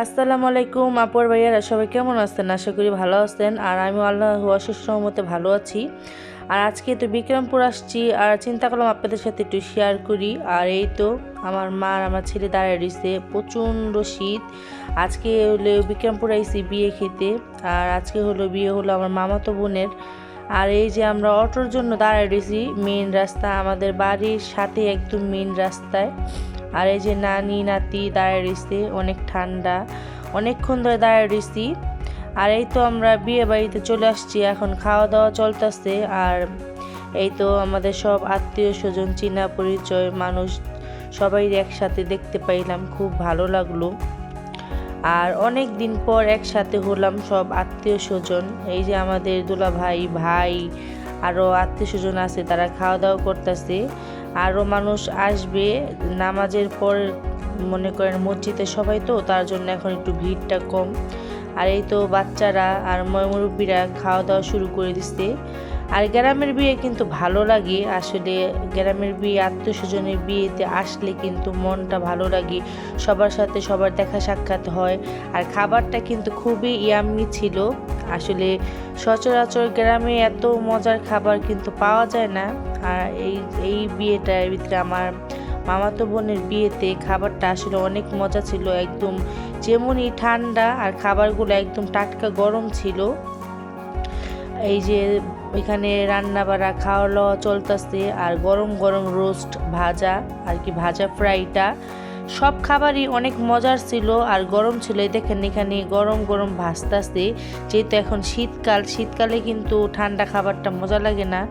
আসসালামু আলাইকুম, আপুর ভাইয়ারা, সবাই কেমন আছেন? আশা করি ভালো আছেন। আর আমি আল্লাহ অশেষ মতে ভালো আছি। আর আজকে তো বিক্রমপুর আসছি। আর চিন্তা করলাম আপনাদের সাথে একটু শেয়ার করি। আর এই তো আমার মা আর আমার ছেলে দাঁড়ায় রয়েছে প্রচণ্ড শীত। আজকে হলো বিক্রমপুর আইসি বিয়ে খেতে। আর আজকে হলো বিয়ে হলো আমার মামাতো বোনের। আর এই যে আমরা অটোর জন্য দাঁড়ায় রয়েছি মেন রাস্তা। আমাদের বাড়ির সাথে একদম মেন রাস্তায়। আর এই যে নানি, নাতি দাঁড়ায় রয়েছে অনেক ঠান্ডা, অনেকক্ষণ ধরে দাঁড়ায় রয়েছি আর এই তো আমরা বিয়ে বাড়িতে চলে আসছি, এখন খাওয়া দাওয়া চলতেছে। আর এই তো আমাদের সব আত্মীয় স্বজন, চীনা পরিচয়, মানুষ, সবাই একসাথে দেখতে পাইলাম, খুব ভালো লাগল। আর অনেক দিন পর একসাথে হলাম সব আত্মীয় স্বজন, এই যে আমাদের দুলা ভাই ভাই আরও আত্মীয় স্বজন আছে, তারা খাওয়া দাওয়া করতেছে। আরও মানুষ আসবে, নামাজের পর মনে করেন মসজিদে সবাই তো, তার জন্য এখন একটু ভিড়টা কম। আর এই তো বাচ্চারা আর ময়মুরব্বীরা খাওয়া দাওয়া শুরু করে দিচ্ছে আর গ্রামের বিয়ে কিন্তু ভালো লাগে, আসলে গ্রামের বিয়ে আত্মীয় স্বজনের বিয়েতে আসলে কিন্তু মনটা ভালো লাগে। সবার সাথে সবার দেখা সাক্ষাৎ হয়। আর খাবারটা কিন্তু খুবই ইয়াম্মি ছিল। আসলে সচরাচর গ্রামে এত মজার খাবার কিন্তু পাওয়া যায় না। আর এই এই বিয়েটার ভিতরে আমার মামাতো বোনের বিয়েতে খাবারটা আসলে অনেক মজা ছিল, একদম যেমনই ঠান্ডা আর খাবারগুলো একদম টাটকা গরম ছিল। এই যে এখানে রান্না বাড়া খাওয়া দাওয়া চলতেছে আর গরম গরম রোস্ট, ভাজা, আর কি ভাজা ফ্রাইটা। সব খাবারই অনেক মজার ছিল আর গরম ছিল। দেখেন এখানে গরম গরম ভাজতাছে। যেহেতু এখন শীতকাল, শীতকালে কিন্তু ঠান্ডা খাবারটা মজা লাগে না।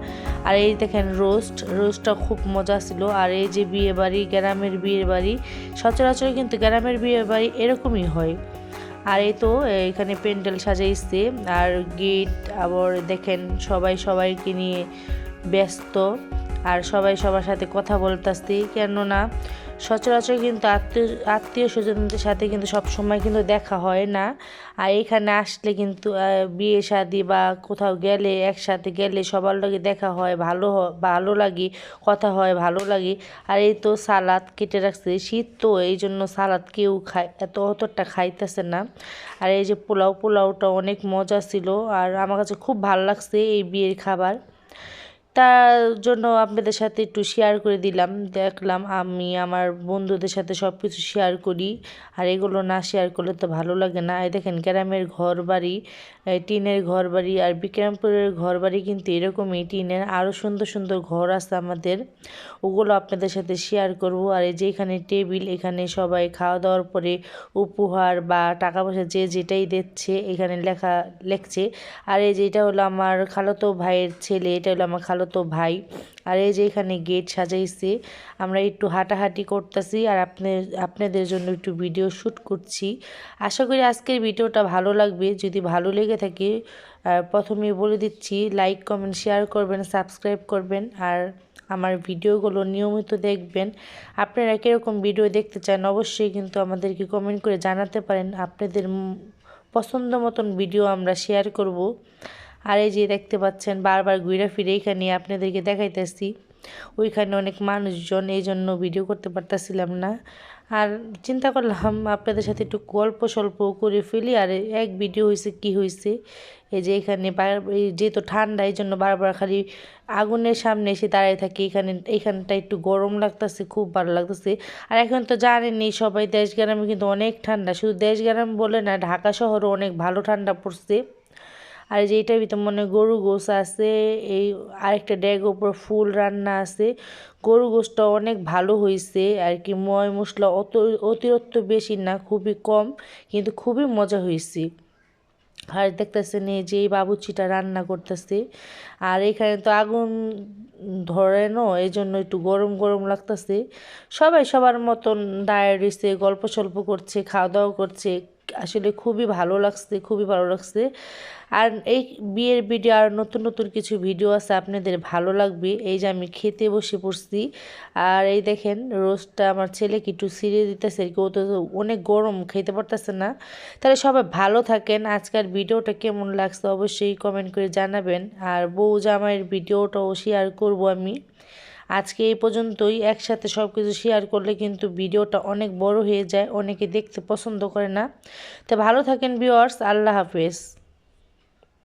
আর এই দেখেন রোস্ট, রোস্টটা খুব মজা ছিল। আর এই যে বিয়ে বাড়ি, গ্রামের বিয়ে বাড়ি, সচরাচর কিন্তু গ্রামের বিয়ে বাড়ি এরকমই হয়। আর এই তো এখানে প্যান্ডেল সাজাইছে। আর গেট, আবার দেখেন সবাই সবাইকে নিয়ে ব্যস্ত। আর সবাই সবার সাথে কথা বলতেছে। কেননা সচরাচর কিন্তু আত্মীয় আত্মীয় স্বজনদের সাথে কিন্তু সব সময় কিন্তু দেখা হয় না। আর এখানে আসলে কিন্তু বিয়ে শাদি বা কোথাও গেলে, একসাথে গেলে সবার লগে দেখা হয়, ভালো ভালো লাগে, কথা হয়, ভালো লাগে। আর এই তো সালাদ কেটে রাখছে শীত তো, এই জন্য সালাদ কেউ খায়, এত অতটা খাইতেছে না। আর এই যে পোলাও, পোলাওটা অনেক মজা ছিল, আর আমার কাছে খুব ভালো লাগছে এই বিয়ের খাবার। তার জন্য আপনাদের সাথে একটু শেয়ার করে দিলাম। দেখলাম আমি আমার বন্ধুদের সাথে সব কিছু শেয়ার করি। আর এগুলো না শেয়ার করলে তো ভালো লাগে না। এই দেখেন, গ্রামের ঘর বাড়ি টিনের ঘর বাড়ি আর বিক্রমপুরের ঘর বাড়ি কিন্তু এরকমই টিনের। আরও সুন্দর সুন্দর ঘর আছে আমাদের। ওগুলো আপনাদের সাথে শেয়ার করব। আর এই যে এখানে টেবিল এখানে সবাই খাওয়া দাওয়ার পরে উপহার বা টাকা পয়সা যে যেটাই দিচ্ছে, এখানে লেখা, লেখছে। আর এই যে এটা হলো আমার খালাতো ভাইয়ের ছেলে, এটা হলো আমার খালাতো ভাই। আর এই যে এখানে গেট সাজাইছে, আমরা একটু হাঁটাহাঁটি করতেছি আর আপনি, আপনাদের জন্য একটু ভিডিও শ্যুট করছি। আশা করি আজকের ভিডিওটা ভালো লাগবে। যদি ভালো লেগে থাকে প্রথমে বলে দিচ্ছি লাইক কমেন্ট শেয়ার করবেন সাবস্ক্রাইব করবেন আর আমার ভিডিওগুলো নিয়মিত দেখবেন। আপনারা কীরকম ভিডিও দেখতে চান অবশ্যই কিন্তু আমাদেরকে কমেন্ট করে জানাতে পারেন। আপনাদের পছন্দ মতন ভিডিও আমরা শেয়ার করব। আর এই যে দেখতে পাচ্ছেন, বারবার ঘুরে ফিরে এখানে আপনাদেরকে দেখাইতেছি। ওইখানে অনেক মানুষজন, এই জন্য ভিডিও করতে পারতেছিলাম না। আর চিন্তা করলাম, আপনাদের সাথে একটু গল্প স্বল্প করে ফেলি, আর এক ভিডিও হয়েছে কি হয়েছে এই যে এখানে যেহেতু ঠান্ডা, এই জন্য বারবার খালি আগুনের সামনে এসে দাঁড়িয়ে থাকি। এখানে এইখানটা একটু গরম লাগতেছে, খুব ভালো লাগতেছে। আর এখন তো জানেনই সবাই, দেশ গ্রামে কিন্তু অনেক ঠান্ডা। শুধু দেশ গ্রাম বলে না, ঢাকা শহরও অনেক ভালো ঠান্ডা পড়ছে। আর যে এটার ভিতর মনে গরু গোস আছে, এই আরেকটা ড্যাগ ওপর ফুল রান্না আছে। গরু গোসটা অনেক ভালো হয়েছে আর কি, ময় মশলা অত, অতিরিক্ত বেশি না, খুবই কম, কিন্তু খুবই মজা হয়েছে আর দেখতেছেন এই যে বাবুচিটা রান্না করতেছে। আর এখানে তো আগুন ধরে নো এই জন্য একটু গরম গরম লাগতেছে। সবাই সবার মতন দাঁড়িয়ে গল্প সল্প করছে খাওয়া দাওয়া করছে আসলে খুবই ভালো লাগছে, খুবই ভালো লাগছে। আর এই বিয়ের ভিডিও আর নতুন নতুন কিছু ভিডিও আছে আপনাদের ভালো লাগবে। এই যে আমি খেতে বসে পড়ছি। আর এই দেখেন, রোস্টটা আমার ছেলেকে একটু সিরিয়ে দিতেছে আর কি। ও তো অনেক গরম, খেতে পারতেছে না। তাহলে সবাই ভালো থাকেন। আজকের ভিডিওটা কেমন লাগছে অবশ্যই কমেন্ট করে জানাবেন। আর বউ জামাইয়ের ভিডিওটাও শেয়ার করব আমি। আজকে এই পর্যন্তই। একসাথে সব কিছু শেয়ার করলে কিন্তু ভিডিওটা অনেক বড় হয়ে যায়, অনেকে দেখতে পছন্দ করে না। তো ভালো থাকেন ভিওয়ার্স আল্লাহ হাফেজ।